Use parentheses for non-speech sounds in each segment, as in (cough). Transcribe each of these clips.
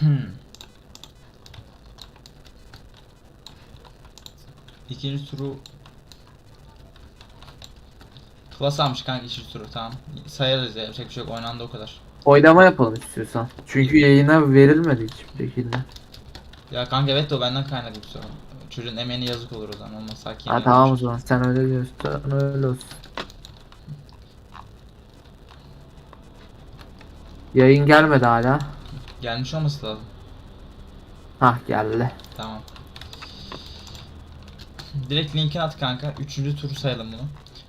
Hmm. İkinci turu Plus almış kanka ikinci turu tamam. Sayarız ya yapacak bir şey yok oynandı o kadar. Oylama yapalım istiyorsan. Çünkü yayına verilmedi hiçbir şekilde. Ya kanka evet de o benden kaynaklı bir sorun. Çocuğun emeğine yazık olur o zaman olmaz sakin. Ha tamam o zaman sen öyle diyorsan öyle olsun. Yayın gelmedi hala. Gelmiş olması lazım. Hah geldi. Tamam. Direkt linkini at kanka. Üçüncü turu sayalım bunu.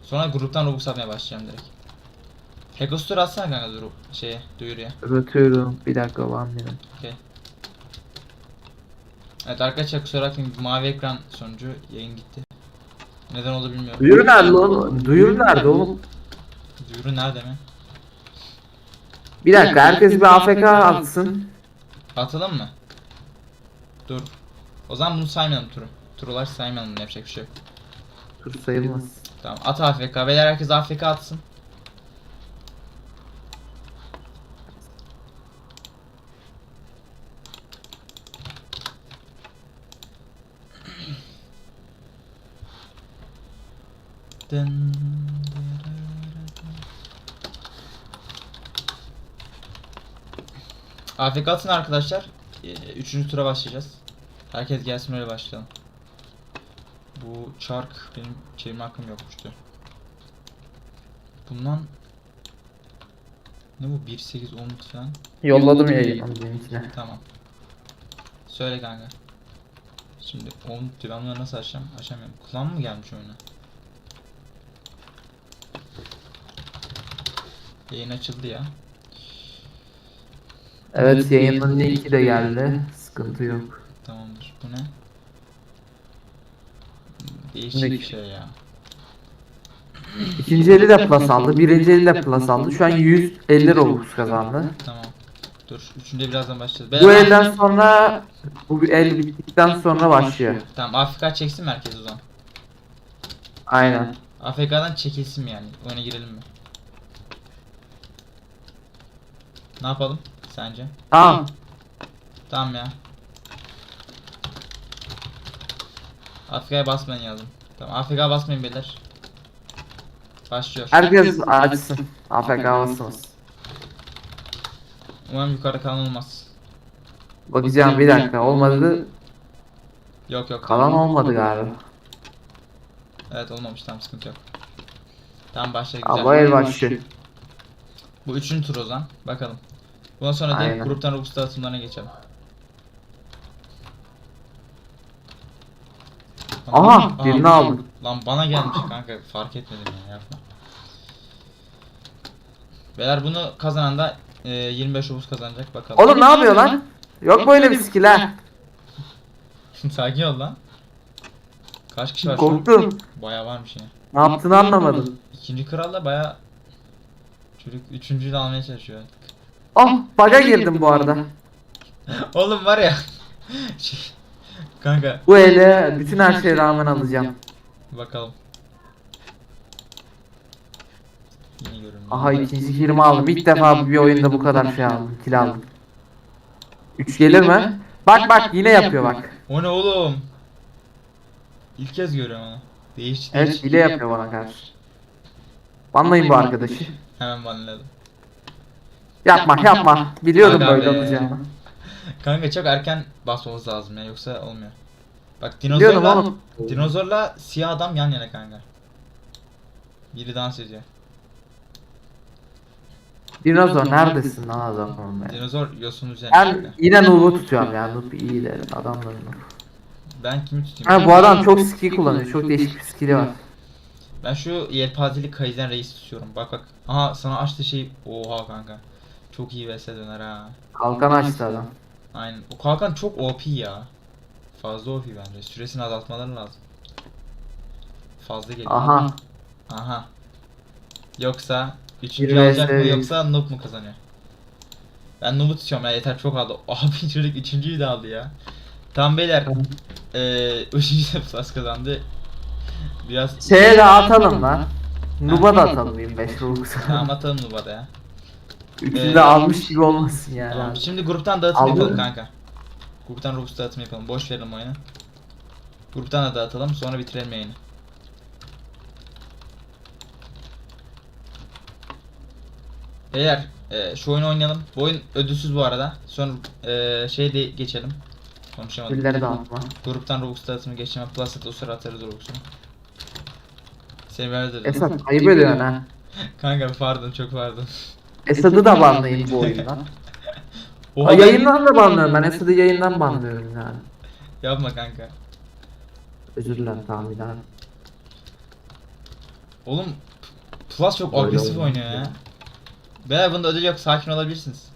Sonra gruptan Robux atmaya başlayacağım direkt. Hekostur atsana kanka duru şeye duyuruya. Öpüyorum. Bir dakika var benim. Okey. Evet arkadaşlar kusura bakmayın mavi ekran sonucu yayın gitti. Neden oldu bilmiyorum. Duyuru nerede oğlum? Duyuru nerede oğlum? Duyuru nerede mi? Bir dakika herkes bir AFK atsın. Atalım mı? Dur. O zaman bunu saymayalım turu. Turular saymayalım yapacak bir şey yok. Dur sayılmaz. Tamam at AFK. Beyler herkes AFK atsın. Dın, AFK atın arkadaşlar. Ee, Üçüncü tura başlayacağız. Herkes gelsin öyle başlayalım. Bu çark benim çevirme hakkım yokmuştu. Bundan ne bu 1 8 10 falan. Yolladım yayını. Tamam. Söyle kanka. Şimdi 10 diyor ben bunları nasıl açacağım? Açamıyorum. Kulağım mı gelmiş oyuna? Yayın açıldı ya. Evet yayının linki de geldi. Sıkıntı yok. Tamamdır. Bu ne? Değişik bir şey ya. İkinci eli de plus aldı. Birinci eli de plus aldı. Şu an 150 Robux kazandı. Tamam. Dur. Üçüncü birazdan başlayacağız. Bu Beyler- elden sonra bu el bittikten sonra başlıyor. Tamam AFK çeksin mi herkes o zaman? Aynen. AFK'dan çekilsin yani? Oyuna girelim mi? Ne yapalım sence? Tamam. Tamam ya. AFK'ya basmayın yazdım. Tamam AFK basmayın beyler. Başlıyor. Herkes açsın. AFK alsın. Umarım yukarıda kalan olmaz. Bakacağım bir dakika olmadı. Yok yok. Kalan olmadı galiba. Evet olmamış tamam sıkıntı yok. Tamam başla güzel. El başlıyor. Bu üçüncü tur o zaman. Bakalım. Bundan sonra direkt Aynen. gruptan Robux dağıtımlarına geçelim. Aha, birini aldım. Lan bana gelmiş kanka fark etmedim ya yapma. Beyler bunu kazanan da e, 25 Robux kazanacak bakalım. Oğlum ne yapıyor lan? Yok böyle bir skill ha. (laughs) Sakin ol lan. Kaç kişi var? Korktum. Bayağı varmış yine. Ne yaptığını anlamadım. İkinci kral da bayağı çocuk üçüncüyü de almaya çalışıyor Oh baga girdim bu arada. Oğlum var ya. (laughs) şey, kanka Bu ele bütün her şeye rağmen alacağım. bakalım. Aha ikinci kirimi aldım. İlk defa bir oyunda bu kadar şey aldım. Kill aldım. 3 gelir mi? Bak bak yine yapıyor bak. O ne oğlum? İlk kez görüyorum onu. Değişik Evet hile yapıyor bana karşı. Banlayın bu arkadaşı. Hemen banladım. Yapma yapma. Biliyordum Aga böyle be. olacağını. Kanka çok erken basmamız lazım ya yoksa olmuyor. Bak Biliyordum dinozorla oğlum. dinozorla siyah adam yan yana kanka. Biri dans ediyor. Dinozor neredesin lan adamım be. Dinozor yosun üzerine. Ben kanka. yine Noob'u tutuyorum ya. Noob iyi derim. Adamların. Ben kimi tutayım? Ha bu adam çok skill kullanıyor. Çok değişik bir skill'i var. Ben şu yelpazeli Kaizen reis tutuyorum. Bak bak. Aha sana açtı şey. Oha kanka. Çok iyi vs döner ha. Kalkan açtı adam. Aynen. O kalkan çok OP ya. Fazla OP bence. Süresini azaltmaları lazım. Fazla geliyor. Aha. Aha. Yoksa üçüncü Bir alacak mı yoksa noob mu kazanıyor? Ben noob'u tutuyorum ya yeter çok aldı. (laughs) Abi çocuk üçüncüyü de aldı ya. Tamam beyler. Eee (laughs) üçüncü plus kazandı. Biraz Şeye de atalım lan. Noob'a da atalım 25 Robux. tamam atalım noob'a da ya. Üçünü Ee, de almış gibi olmasın yani. Tamam. abi. Şimdi gruptan dağıtım Aldın yapalım mı? kanka. Gruptan Robux dağıtım yapalım. Boş verelim oyunu. Gruptan da dağıtalım sonra bitirelim yayını. Beyler e, şu oyunu oynayalım. Bu oyun ödülsüz bu arada. Sonra e, şey de geçelim. Konuşamadım. Gülleri dağıtma. Gruptan Robux dağıtımı geçeceğim. Plus at o sıra atarız Robux'u. Seni ver dedim. Esat (laughs) ayıp ediyorsun ha. Kanka pardon çok pardon. Esad'ı da banlayın bu oyundan. Oha, Aa, yayından da banlıyorum ben Esad'ı yayından banlıyorum yani. Yapma kanka. Özür dilerim tamam bir daha. Oğlum Plus çok Öyle agresif oldu. oynuyor ya. Beyler bunda ödül yok sakin olabilirsiniz.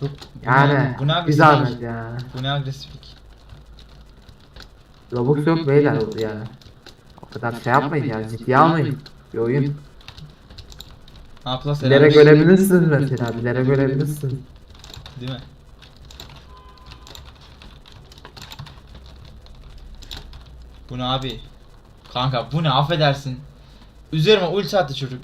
Çok bu ne- Yani bu ne bir agresif zahmet ya. Bu ne agresiflik. Robux yok beyler yani. O kadar şey yapmayın yani ciddiye almayın. Bir oyun. Ha Plus Bilerek helal. ölebilirsiniz mesela. Bilerek ölebilirsiniz. Değil mi? Bu ne abi? Kanka bu ne affedersin. Üzerime ulti attı çocuk.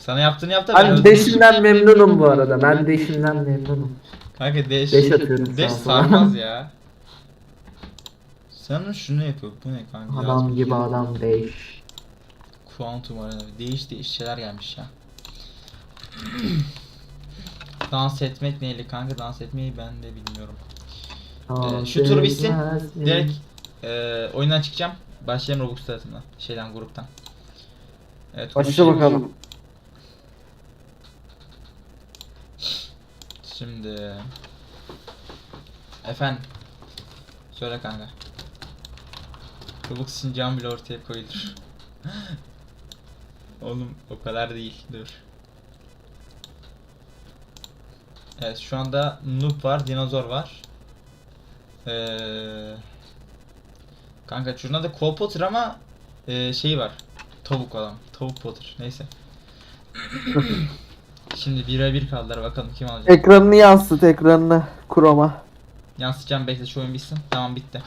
Sana yaptığını yaptı. öldüm. deşimden memnunum bu arada. Ben deşimden memnunum. Kanka deş. Deş atıyorum sola. sarmaz ya. Sen şunu yapıyor. Bu ne kanka? Adam gibi adam değiş. Kuantum var. Değiş değiş şeyler gelmiş ya. (clears throat) dans etmek neyle kanka? Dans etmeyi ben de bilmiyorum. Ee, şu tur bitsin. Direkt e, oyundan çıkacağım. Başlayalım Robux tarafından. Şeyden gruptan. Evet. Başla bakalım. Şimdi efendim söyle kanka. Robux için cam bile ortaya koyulur. (laughs) Oğlum o kadar değil. Dur. Evet şu anda noob var, dinozor var. Ee, kanka şurada da Cole Potter ama e, şey var. Tavuk adam. Tavuk Potter. Neyse. (laughs) Şimdi 1'e 1 kaldılar bakalım kim alacak. Ekranını yansıt ekranını. Chroma. Yansıtacağım bekle şu oyun bitsin. Tamam bitti.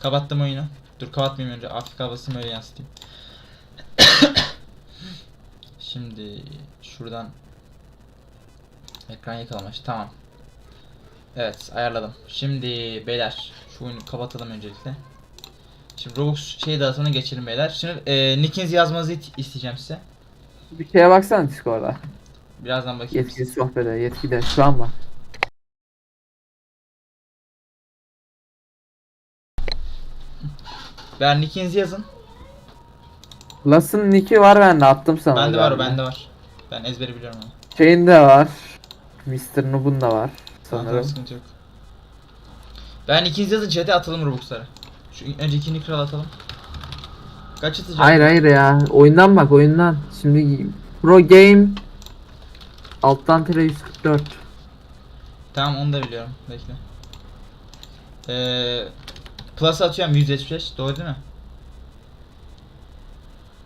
Kapattım oyunu. Dur kapatmayayım önce. Afrika basayım öyle yansıtayım. Şimdi şuradan ekran yakalamaç. Tamam. Evet ayarladım. Şimdi beyler şu oyunu kapatalım öncelikle. Şimdi Robux şey dağıtımına geçelim beyler. Şimdi e, nickinizi yazmanızı isteyeceğim size. Bir şeye baksana Discord'a. Birazdan bakayım. Yetkili sohbete yetkili şu an bak. Ben nickinizi yazın. Plus'ın nick'i var bende attım sana. Bende var o bende var. Ben ezberi biliyorum onu. Şeyin de var. Mr. Noob'un da var. Sanırım. Sıkıntı yok. Ben ikiniz yazın chat'e atalım Robux'ları. Şu önce ikinci kral atalım. Kaç atacak? Hayır hayır ya. Oyundan bak oyundan. Şimdi Pro Game alttan tire 144. Tamam onu da biliyorum. Bekle. Ee, plus atıyorum 175. Doğru değil mi?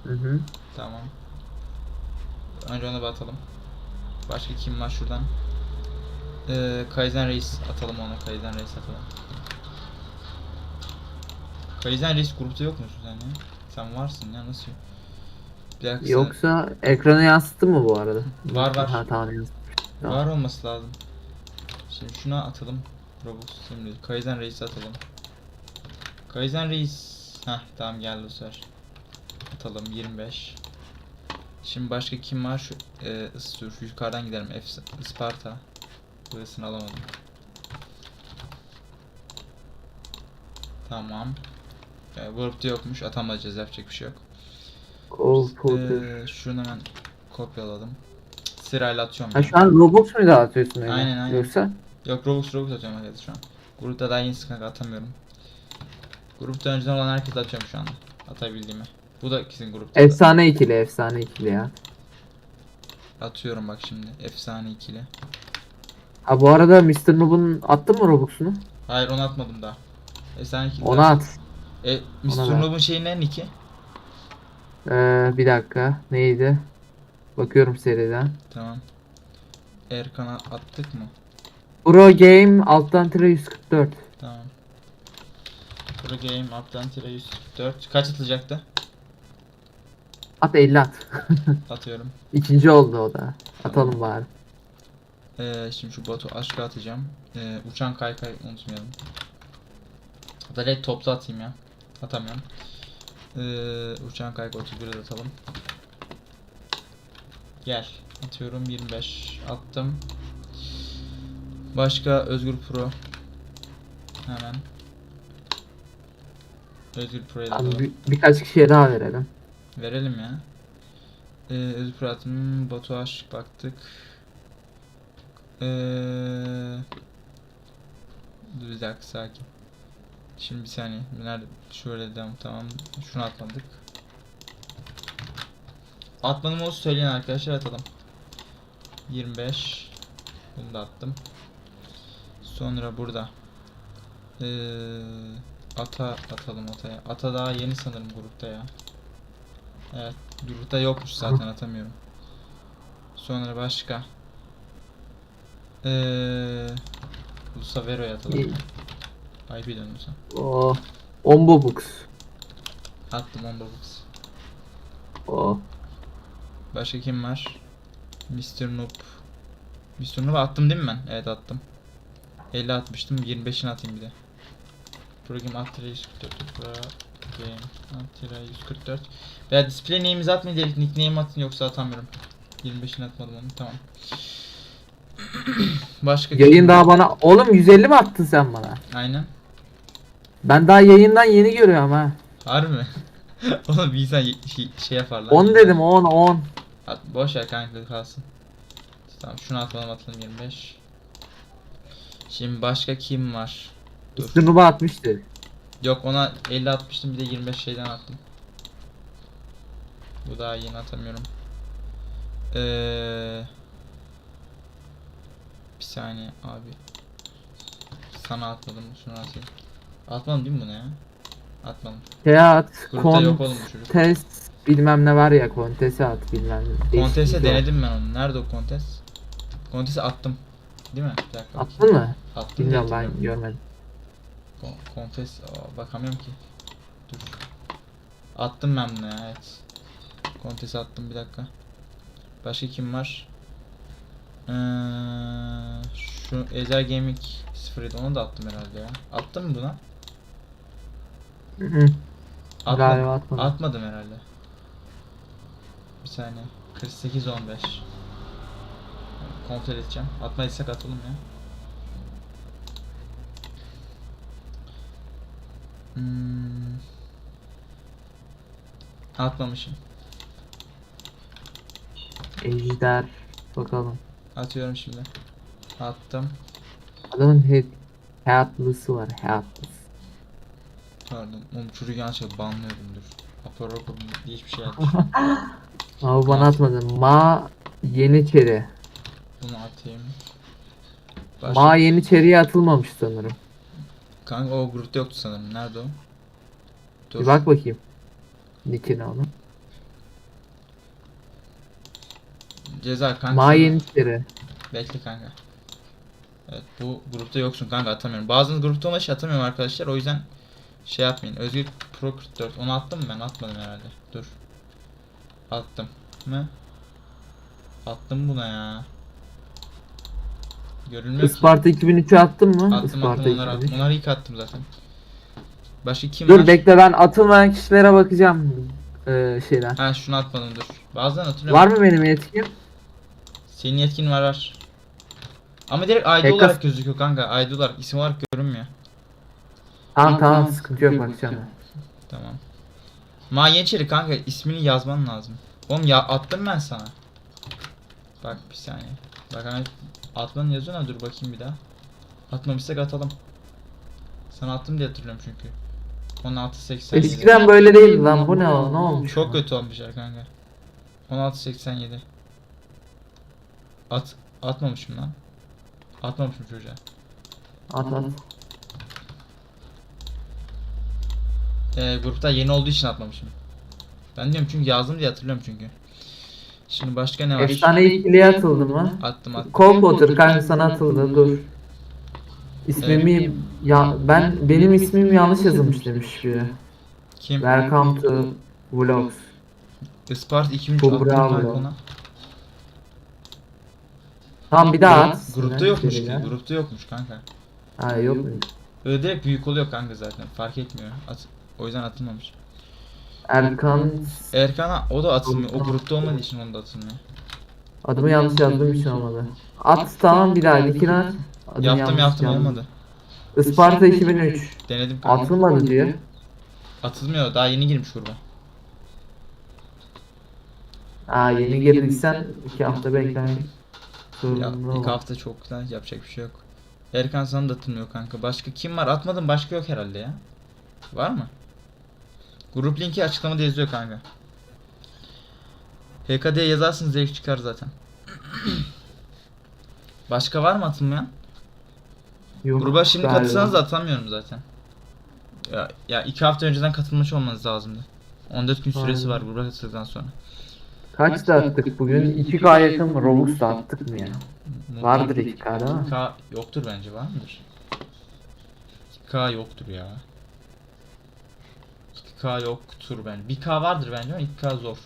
Hı hı. Tamam. Önce ona bir atalım. Başka kim var şuradan? Ee, Kaizen Reis atalım ona. Kaizen Reis atalım. Kaizen Reis grupta yok musun sen ya? Sen varsın ya nasıl yok? Bir dakika Yoksa ekranı yansıttı mı bu arada? Var, var. Ha tamam. Var olması lazım. Şimdi şuna atalım. Robux şimdi Kaizen Reis'i atalım. Kaizen Reis. Heh tamam geldi bu sefer. Atalım 25. Şimdi başka kim var? Şu e, dur yukarıdan gidelim. F Isparta. Burasını alamadım. Tamam. E, grupta yokmuş. Atamayacağız yapacak bir şey yok. Cole Porter. E, şunu hemen kopyaladım. Sırayla atıyorum. Ha şu an Robux mu dağıtıyorsun öyle? Aynen, aynen. Yoksa Yok Robux Robux atıyorum herkese şu an. Grupta daha yeni kanka atamıyorum. Grupta önceden olan herkese atıyorum şu anda. Atabildiğimi. Bu da kesin grupta. efsane ikili efsane ikili ya. Atıyorum bak şimdi. Efsane ikili. Ha bu arada Mr. Noob'un attın mı Robux'unu? Hayır onu atmadım daha. Efsane ikili. Ona at. E, Mr. Noob'un şeyi ne Nick'i? Ee, bir dakika. Neydi? Bakıyorum seriden. Tamam. Erkan'a attık mı? Pro Game alttan tire 144. Tamam. Pro Game Up'tan tire 104. Kaç atılacaktı? At 50 at. (laughs) Atıyorum. İkinci oldu o da. Atalım bari. Ee, şimdi şu botu aşağı atacağım. Ee, uçan kaykay unutmayalım. Hatta direkt toplu atayım ya. Atamıyorum. Ee, uçan kaykay 31'e de atalım. Gel. Atıyorum 25. Attım. Başka Özgür Pro. Hemen. Özgür Pro'ya da Abi atalım. bir- birkaç kişiye daha verelim. Verelim ya. Ee, Özür Fırat'ın Batu Aşk baktık. Ee, dur bir dakika sakin. Şimdi bir saniye. Nerede? Şöyle devam tamam. Şunu atmadık. Atmadım olsun söyleyin arkadaşlar atalım. 25. Bunu da attım. Sonra burada. Ee, ata atalım ataya. Ata daha yeni sanırım grupta ya. Evet, grupta yokmuş zaten atamıyorum. Sonra başka. Ee, Lusa Vero'ya atalım. İyi. IP dönüyorsa. O Ombo Books. Attım on box. O Başka kim var? Mr. Noob. Mr. Noob'u attım değil mi ben? Evet attım. 50 atmıştım. 25'ini atayım bir de. Program Attira 144. Attira 144. Veya display name'imizi atmayın dedik. Nickname atın yoksa atamıyorum. 25'ini atmadım onu. Tamam. (clears throat) Başka yayın var? daha bana oğlum 150 mi attın sen bana? Aynen. Ben daha yayından yeni görüyorum ha. Harbi mi? (laughs) Oğlum bir insan şey, şey yapar lan. 10 dedim 10 10. At, boş ver kanka kalsın. Tamam şunu atalım atalım 25. Şimdi başka kim var? Dur. Üstünü atmıştır. Yok ona 50 atmıştım bir de 25 şeyden attım. Bu daha yeni atamıyorum. Ee, bir saniye abi. Sana atmadım şunu atayım. Atmadım değil mi bunu ya? Atmadım. Teat, Grupta yok oğlum bu çocuk. kontes bilmem ne var ya kontesi at bilmem ne. Kontese şey denedim ben onu. Nerede o kontes? Kontesi attım. Değil mi? Bir dakika. Attın mı? Attım Bilmiyorum ben görmedim. Kon- Kontes Aa, bakamıyorum ki. Dur. Attım ben bunu ya evet. Kontes attım bir dakika. Başka kim var? Ee, şu Ezel Gaming 07 onu da attım herhalde ya. Attım mı buna? Atmadım. Galiba atmadım. Atmadım herhalde. Bir saniye. 48 15. Kontrol edeceğim. Atmadıysak atalım ya. Hmm. Atmamışım. Ejder. Bakalım. Atıyorum şimdi. Attım. Adamın he hayatlısı var hayatlısı. Pardon. Oğlum çocuk yanlışlıkla banlıyordum dur. Aparoko diye hiçbir şey atmış. (laughs) Ama bana atmadın. Ma Yeniçeri. Bunu atayım. Başka- Ma Yeniçeri'ye atılmamış sanırım. Kanka o grupta yoktu sanırım. Nerede o? Dur. Bir bak bakayım. Nickine onu. Ceza kanka. Ma sana- Yeniçeri. Bekle kanka. Evet bu grupta yoksun kanka atamıyorum. Bazı grupta olan şey atamıyorum arkadaşlar. O yüzden şey yapmayın. Özgür Pro 44. Onu attım mı ben? Atmadım herhalde. Dur. Attım. Mı? Attım buna ya. Görünmüyor ki. Isparta 2003'ü attın mı? Attım Isparta attım onları 2003. attım. Onları ilk attım zaten. Başka kim Dur var? bekle ben atılmayan kişilere bakacağım. Ee, şeyden. Ha şunu atmadım dur. Bazen hatırlıyorum. Var mı benim yetkim? Senin yetkin var var. Ama direkt ID Hacker- olarak gözüküyor kanka. ID olarak isim olarak görünmüyor. Tamam tamam sıkıntı yok bakacağım. Tamam. Ma Yeniçeri kanka ismini yazman lazım. Oğlum ya attım ben sana. Bak bir saniye. Bak hani atmanı yazıyor ama dur bakayım bir daha. Atmamışsak atalım. Sana attım diye hatırlıyorum çünkü. 1687. Eskiden böyle değildi lan bu ne o ne olmuş? Çok kötü olmuşlar kanka. 1687. At atmamışım lan. Atmamışım çocuğa. At at. Ee, grupta yeni olduğu için atmamışım. Ben diyorum çünkü yazdım diye hatırlıyorum çünkü. Şimdi başka ne var? Efsane ikiliye atıldı mı? Attım attım. Cole Potter kanka sana atıldı dur. İsmimi ya ben benim ismim yanlış yazılmış demiş biri. Kim? Welcome to Vlogs. Ispart 2003 Çok attım bravo. kanka ona. Tamam bir daha at. Grupta yokmuş ki. Grupta yokmuş kanka. Ha yok mu? Öyle direkt büyük oluyor kanka zaten. Fark etmiyor. At, o yüzden atılmamış. Erkan Erkan'a o da atılmıyor. O grupta olmadığı için onda atılmıyor. adımı yanlış yazdığım için olmadı. At tamam bir daha ikini at. Adımı yaptım yanlış yaptım yazdım. olmadı. Isparta 2003. Denedim kanka. Atılmadı diyor. Atılmıyor. Daha yeni girmiş gruba. Aa yeni girdiysen iki hafta beklemek Ya, zorunda ilk hafta çok da yapacak bir şey yok. Erkan sana da atılmıyor kanka. Başka kim var? Atmadım başka yok herhalde ya. Var mı? Grup linki açıklamada yazıyor kanka. HKD yazarsınız zevk çıkar zaten. (clears throat) Başka var mı atılmayan? Yok, Gruba şimdi galiba. katılsanız da atamıyorum zaten. Ya, ya iki hafta önceden katılmış olmanız lazımdı. 14 gün süresi var Aynen. gruba katıldıktan sonra. Kaç da attık bugün? 2K yakın mı? Robux da attık mı ya? Vardır 2K değil mi? 2K yoktur bence var mıdır? 2K yoktur ya. 2K yoktur bence. 1K vardır bence ama 2K zor.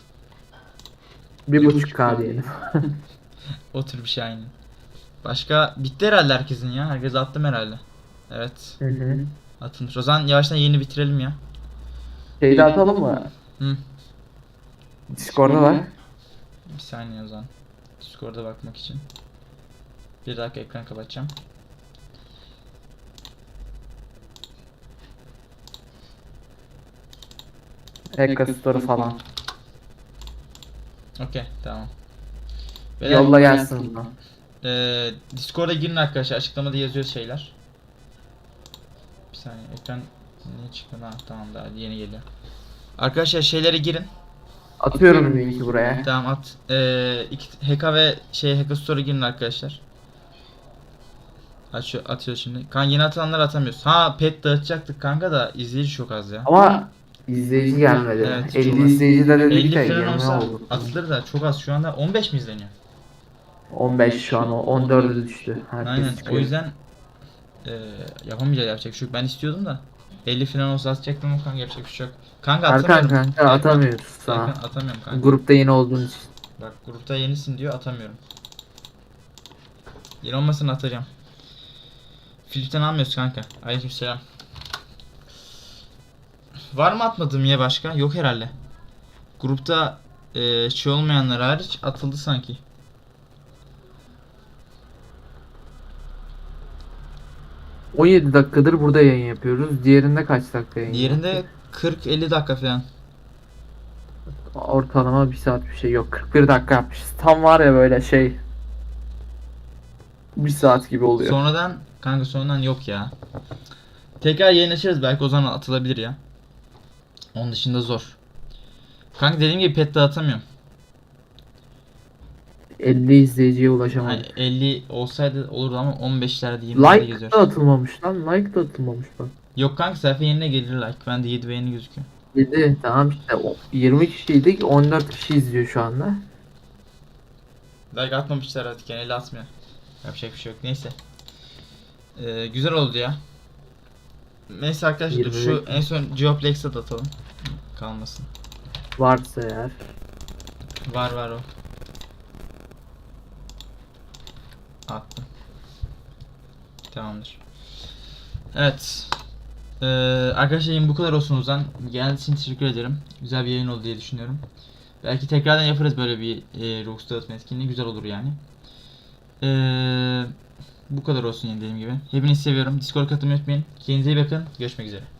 1.5K diyelim. (laughs) O tür bir şey aynı. Başka bitti herhalde herkesin ya. Herkes attım herhalde. Evet. Hı hı. Atılmış. O zaman yavaştan yeni bitirelim ya. Şeyde atalım mı? Hı. Discord'da var. Bir saniye o zaman. Discord'a bakmak için. Bir dakika ekran kapatacağım. Ekka Story falan. Okey tamam. Beyler, Yolla gelsin bunu. Ee, Discord'a girin arkadaşlar. Açıklamada yazıyor şeyler. Bir saniye ekran niye çıktı? Ha tamam daha yeni geliyor. Arkadaşlar şeylere girin. Atıyorum linki buraya. Tamam at. Ee, iki, HK ve şey Hacker Store'a girin arkadaşlar. Açıyor, atıyor şimdi. Kan yeni atılanları atamıyoruz. Ha pet dağıtacaktık kanka da izleyici çok az ya. Ama izleyici gelmedi. Evet, 50 çok az. izleyici de 50 dedik de falan 20 olsa oldu. atılır da çok az şu anda 15 mi izleniyor? 15 şu an o 14'e düştü. Herkes Aynen çıkıyor. o yüzden e, yapamayacağız yapacak yok. Ben istiyordum da 50 falan olsa atacaktım ama kanka yapacak bir şey yok. Kanka Erkan atamıyorum. kanka Erkan- atamıyoruz sana. Erkan atamıyorum kanka. Grupta yeni olduğun için. Bak grupta yenisin diyor atamıyorum. Yeni olmasını atacağım. Filipten almıyoruz kanka. Aleykümselam. Var mı atmadığım ya başka? Yok herhalde. Grupta e, şey olmayanlar hariç atıldı sanki. Hı. 17 dakikadır burada yayın yapıyoruz. Diğerinde kaç dakika yayın Diğerinde 40-50 dakika falan. Ortalama bir saat bir şey yok. 41 dakika yapmışız. Tam var ya böyle şey. Bir saat gibi oluyor. Sonradan kanka sonradan yok ya. Tekrar yayın açarız belki o zaman atılabilir ya. Onun dışında zor. Kanka dediğim gibi pet dağıtamıyorum. 50 izleyiciye ulaşamadık. 50 olsaydı olurdu ama 15'lerde 20'lerde Like geziyor. da atılmamış lan. Like da atılmamış bak. Yok kanka sayfa yerine gelir like. Bende 7 beğeni gözüküyor. 7 tamam işte o 20 kişiydik 14 kişi izliyor şu anda. Like atmamışlar artık yani 50 atmıyor. Yapacak bir şey yok. Neyse. Ee, güzel oldu ya. Neyse arkadaşlar dur, 20 şu en son Geoplex'e de atalım. Kalmasın. Varsa eğer. Var var o. Attım. Tamamdır. Evet. Ee, arkadaşlar yayın bu kadar olsun o zaman. Geldiğiniz için teşekkür ederim. Güzel bir yayın oldu diye düşünüyorum. Belki tekrardan yaparız böyle bir e, dağıtma etkinliği. Güzel olur yani. Ee, bu kadar olsun dediğim gibi. Hepinizi seviyorum. Discord katılmayı unutmayın. Kendinize iyi bakın. Görüşmek üzere.